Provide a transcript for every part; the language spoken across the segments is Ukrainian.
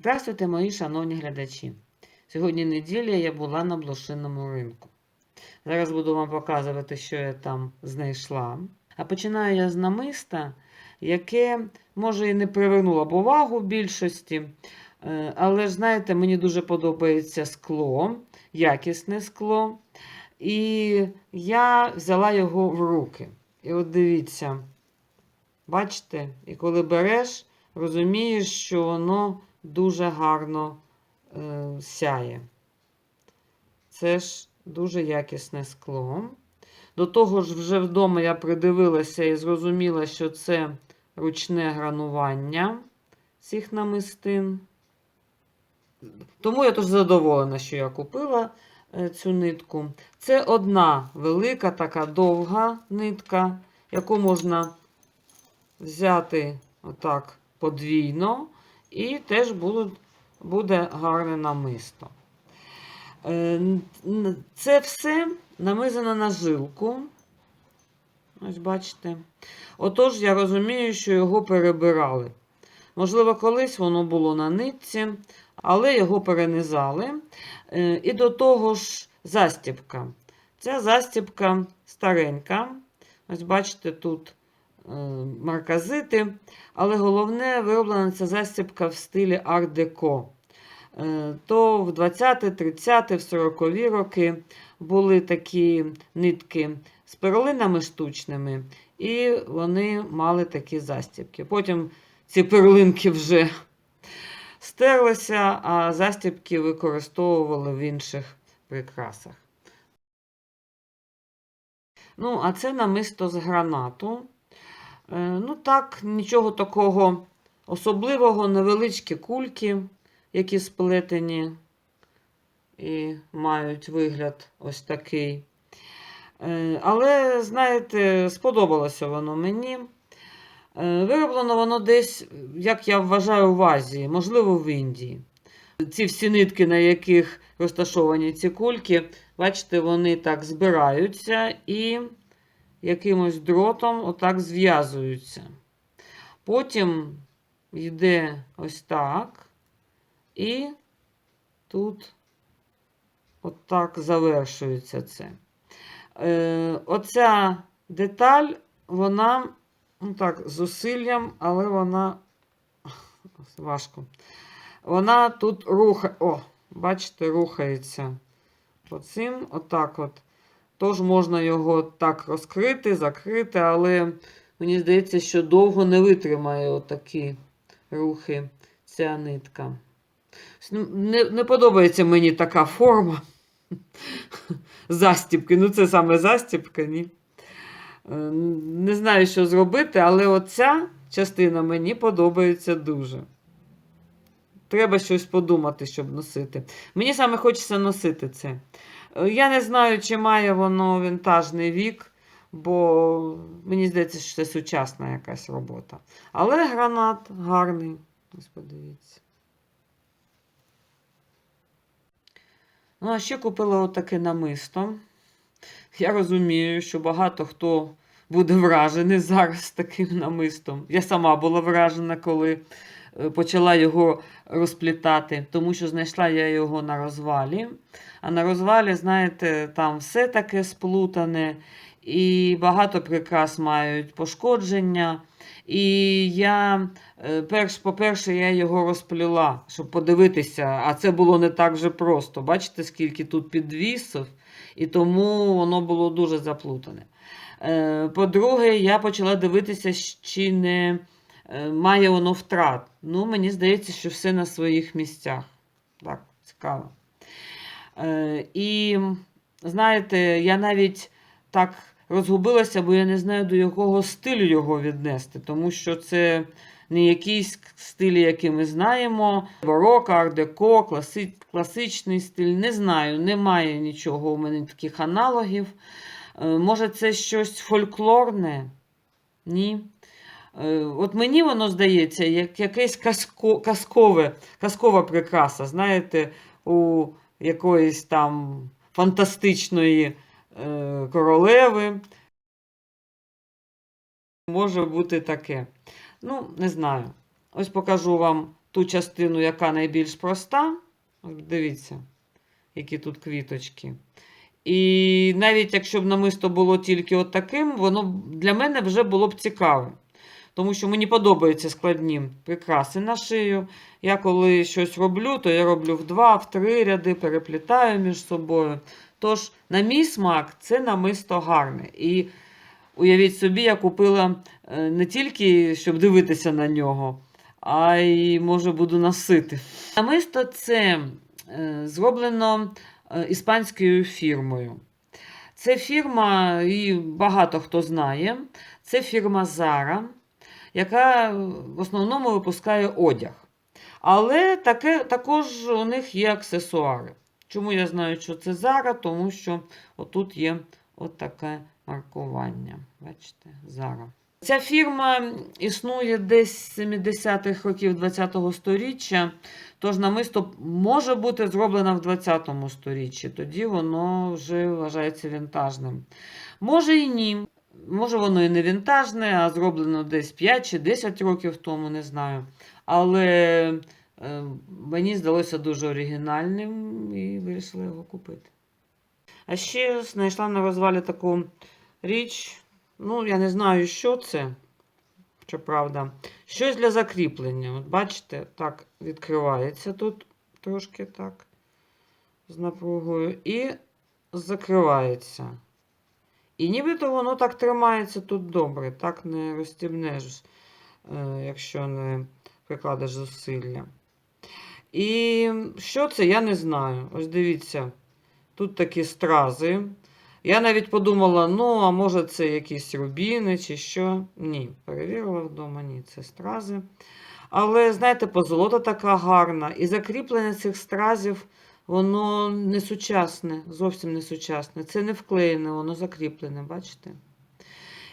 Здравствуйте, мої шановні глядачі. Сьогодні неділя я була на блошиному ринку. Зараз буду вам показувати, що я там знайшла. А починаю я з намиста, яке, може, і не привернуло б увагу більшості. е, Але ж, знаєте, мені дуже подобається скло, якісне скло. І я взяла його в руки. І от дивіться, бачите, і коли береш, розумієш, що воно дуже гарно е, сяє. Це ж дуже якісне скло. До того ж, вже вдома я придивилася і зрозуміла, що це ручне гранування цих намистин. Тому я дуже задоволена, що я купила е, цю нитку. Це одна велика, така довга нитка, яку можна взяти отак подвійно, і теж будуть, буде гарне намисто. Е, Це все намизано на жилку. Ось бачите. Отож, я розумію, що його перебирали. Можливо, колись воно було на нитці, але його перенизали. Е, І до того ж, застібка. Ця застібка старенька. Ось бачите, тут марказити. Але головне, вироблена ця застібка в стилі арт-деко. Е, То в 20, 30, в 40 роки були такі нитки з перлинами штучними, і вони мали такі застібки. Потім ці перлинки вже стерлися, а застібки використовували в інших прикрасах. Ну, а це намисто з гранату. Е, Ну так, нічого такого особливого, невеличкі кульки, які сплетені і мають вигляд ось такий. Е, Але, знаєте, сподобалося воно мені. Е, Вироблено воно десь, як я вважаю, в Азії, можливо, в Індії. Ці всі нитки, на яких розташовані ці кульки, бачите, вони так збираються і якимось дротом отак зв'язуються. Потім йде ось так, і тут отак завершується це. Е, оця деталь, вона ну так, з зусиллям, але вона важко. Вона тут рухає. О, бачите, рухається. Оцим, отак от. Тож можна його так розкрити, закрити, але мені здається, що довго не витримає отакі рухи ця нитка. Не, не подобається мені така форма застібки. Ну, це саме застібка, ні. Е, Не знаю, що зробити, але оця частина мені подобається дуже. Треба щось подумати, щоб носити. Мені саме хочеться носити це. Я не знаю, чи має воно вінтажний вік, бо мені здається, що це сучасна якась робота. Але гранат гарний. Ось подивіться. Ну, а ще купила отаке намисто. Я розумію, що багато хто буде вражений зараз таким намистом. Я сама була вражена, коли почала його розплітати, тому що знайшла я його на розвалі. А на розвалі, знаєте, там все таке сплутане, і багато прикрас мають пошкодження. І я, е, перш, по-перше, я його розпліла, щоб подивитися, а це було не так вже просто. Бачите, скільки тут підвісів, і тому воно було дуже заплутане. Е, По-друге, я почала дивитися, чи не е, має воно втрат. Ну, мені здається, що все на своїх місцях. Так, цікаво. Е, І знаєте, я навіть так розгубилася, бо я не знаю, до якого стилю його віднести, тому що це не якийсь стиль, який ми знаємо. Бароко, ар-деко, класи, класичний стиль. Не знаю, немає нічого у мене таких аналогів. Е, Може, це щось фольклорне? Ні. Е, От мені воно здається, як якесь казко, казкове, казкова прикраса, знаєте, у якоїсь там фантастичної е, королеви. Може бути таке. Ну, не знаю. Ось покажу вам ту частину, яка найбільш проста. Дивіться, які тут квіточки. І навіть якщо б намисто було тільки от таким, воно для мене вже було б цікаве. Тому що мені подобаються складні прикраси на шию. Я коли щось роблю, то я роблю в два, в три ряди, переплітаю між собою. Тож, на мій смак, це намисто гарне. І уявіть собі, я купила е, не тільки, щоб дивитися на нього, а й, може, буду носити. Намисто це е, зроблено е, іспанською фірмою. Це фірма, і багато хто знає. Це фірма Zara, яка в основному випускає одяг. Але таке, також у них є аксесуари. Чому я знаю, що це Zara? Тому що отут є от таке маркування. Бачите, Zara. Ця фірма існує десь з 70-х років ХХ століття, тож намисто може бути зроблено в 20 сторіччі. Тоді воно вже вважається вінтажним. Може і ні. Може, воно і не вінтажне, а зроблено десь 5 чи 10 років тому, не знаю. Але е, мені здалося дуже оригінальним і вирішила його купити. А ще знайшла на розвалі таку річ. Ну, я не знаю, що це. Щоправда, щось для закріплення. От бачите, так відкривається тут трошки так, з напругою, і закривається. І нібито воно так тримається тут добре, так не розстібнеш, е, якщо не прикладеш зусилля. І що це, я не знаю. Ось дивіться, тут такі стрази. Я навіть подумала, ну, а може це якісь рубіни чи що. Ні, перевірила вдома, ні, це стрази. Але, знаєте, позолота така гарна. І закріплення цих стразів, воно не сучасне, зовсім не сучасне. Це не вклеєне, воно закріплене, бачите?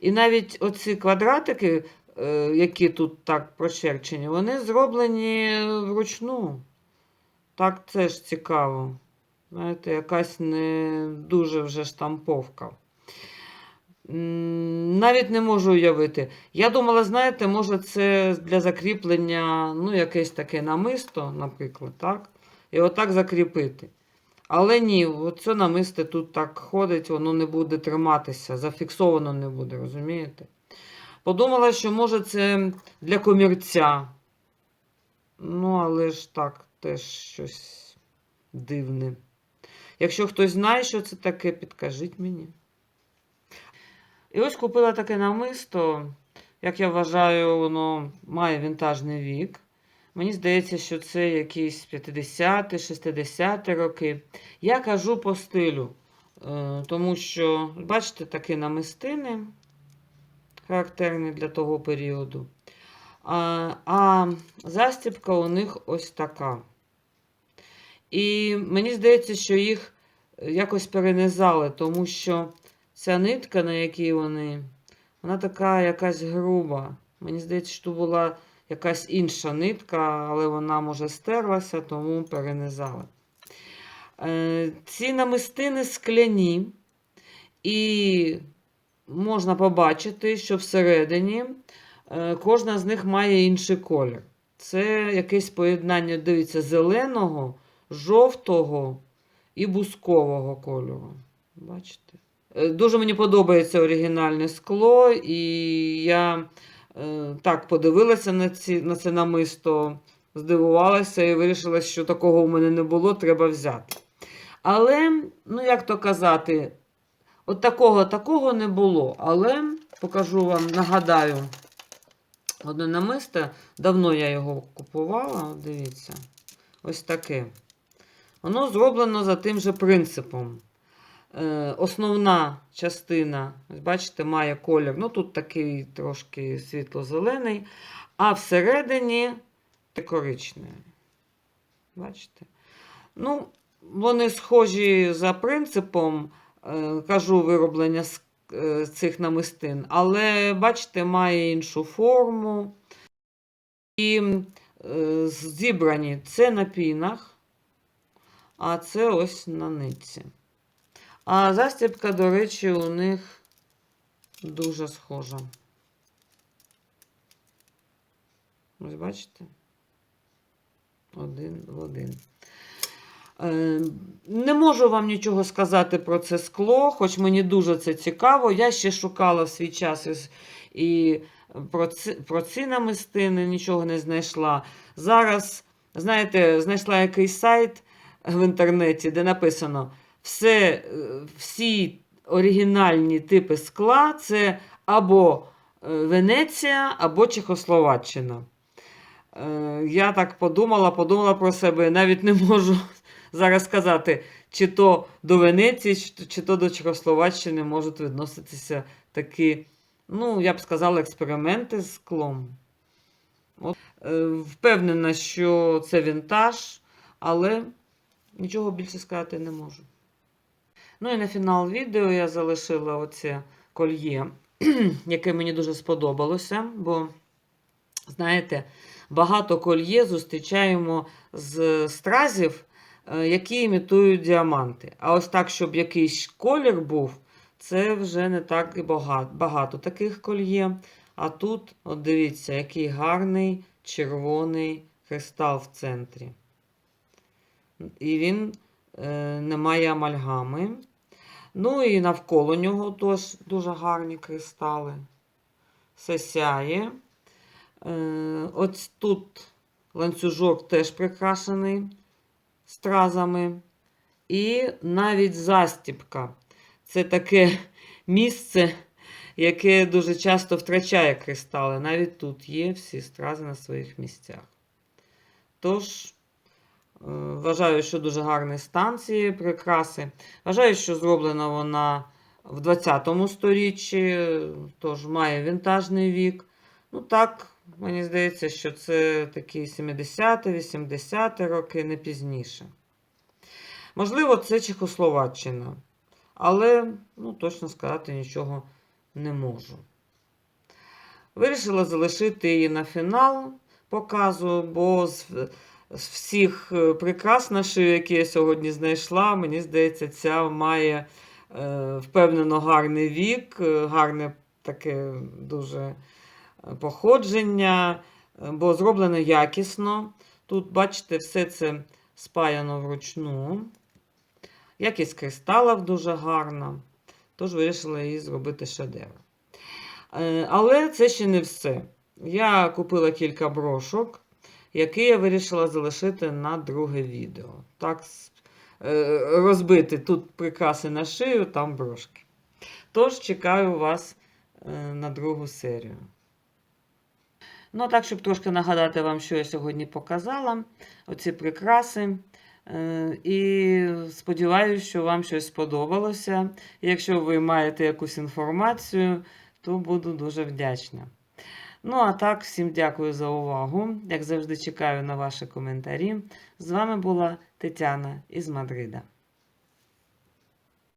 І навіть оці квадратики, е, які тут так прочерчені, вони зроблені вручну. Так це ж цікаво. Знаєте, якась не дуже вже штамповка. Навіть не можу уявити. Я думала, знаєте, може, це для закріплення, ну, якесь таке намисто, наприклад, так? І отак закріпити. Але ні, оце намисто тут так ходить, воно не буде триматися, зафіксовано не буде, розумієте? Подумала, що може це для комірця. Ну, але ж так, теж щось дивне. Якщо хтось знає, що це таке, підкажіть мені. І ось купила таке намисто. Як я вважаю, воно має вінтажний вік. Мені здається, що це якісь 50-ті, 60-ті роки. Я кажу по стилю, е, тому що, бачите, такі намистини характерні для того періоду. А, а застібка у них ось така. І мені здається, що їх якось перенизали, тому що ця нитка, на якій вони, вона така якась груба. Мені здається, що була якась інша нитка, але вона, може, стерлася, тому перенизали. Е, Ці намистини скляні, і можна побачити, що всередині е, кожна з них має інший колір. Це якесь поєднання, дивіться, зеленого, жовтого і бускового кольору. Бачите? Е, Дуже мені подобається оригінальне скло, і я так подивилася на, ці, на це намисто, здивувалася і вирішила, що такого у мене не було, треба взяти. Але, ну як то казати, от такого такого не було. Але покажу вам, нагадаю, одне намисто. Давно я його купувала, дивіться, ось таке. Воно зроблено за тим же принципом. Е, основна частина, бачите, має колір. Ну, тут такий трошки світло-зелений, а всередині коричневий. Бачите? Ну, вони схожі за принципом, е, кажу, вироблення з е, цих намистин, але, бачите, має іншу форму. І зібрані це на пінах. А це ось на нитці. А застібка, до речі, у них дуже схожа. Ось бачите? один в один. Е, Не можу вам нічого сказати про це скло, хоч мені дуже це цікаво. Я ще шукала в свій час і про ці, про ці намистини, нічого не знайшла. Зараз, знаєте, знайшла якийсь сайт в інтернеті, де написано все, е, всі оригінальні типи скла це або е, Венеція, або Чехословаччина. Е, Я так подумала, подумала про себе, навіть не можу зараз сказати, чи то до Венеції, чи то- до Чехословаччини можуть відноситися такі, ну, я б сказала, експерименти з склом. От, впевнена, що це вінтаж, але нічого більше сказати не можу. Ну і на фінал відео я залишила оце кольє, яке мені дуже сподобалося, бо, знаєте, багато кольє зустрічаємо з стразів, е, які імітують діаманти. А ось так, щоб якийсь колір був, це вже не так і багато, багато таких кольє. А тут, от дивіться, який гарний червоний кристал в центрі. І він е, не амальгами. Ну і навколо нього теж дуже гарні кристали. Все сяє. Е, Ось тут ланцюжок теж прикрашений стразами. І навіть застіпка. Це таке місце, яке дуже часто втрачає кристали. Навіть тут є всі стрази на своїх місцях. Тож, вважаю, що дуже гарний стан цієї прикраси. Вважаю, що зроблена вона в 20 сторіччі, тож має вінтажний вік. Ну так, мені здається, що це такі 70-80 роки, не пізніше. Можливо, це Чехословаччина, але ну, точно сказати нічого не можу. Вирішила залишити її на фінал показу, бо з, з всіх е, прикрас на шию, які я сьогодні знайшла, мені здається, ця має е, впевнено гарний вік, е, гарне таке дуже походження, бо зроблено якісно. Тут, бачите, все це спаяно вручну. Якість кристалів дуже гарна, тож вирішила її зробити шедевр. Але це ще не все. Я купила кілька брошок, які я вирішила залишити на друге відео. Так, е, розбити тут прикраси на шию, там брошки. Тож чекаю вас е, на другу серію. Ну, так, щоб трошки нагадати вам, що я сьогодні показала, оці прикраси. Е, І сподіваюся, що вам щось сподобалося. Якщо ви маєте якусь інформацію, то буду дуже вдячна. Ну, а так, всім дякую за увагу. Як завжди, чекаю на ваші коментарі. З вами була Тетяна із Мадрида.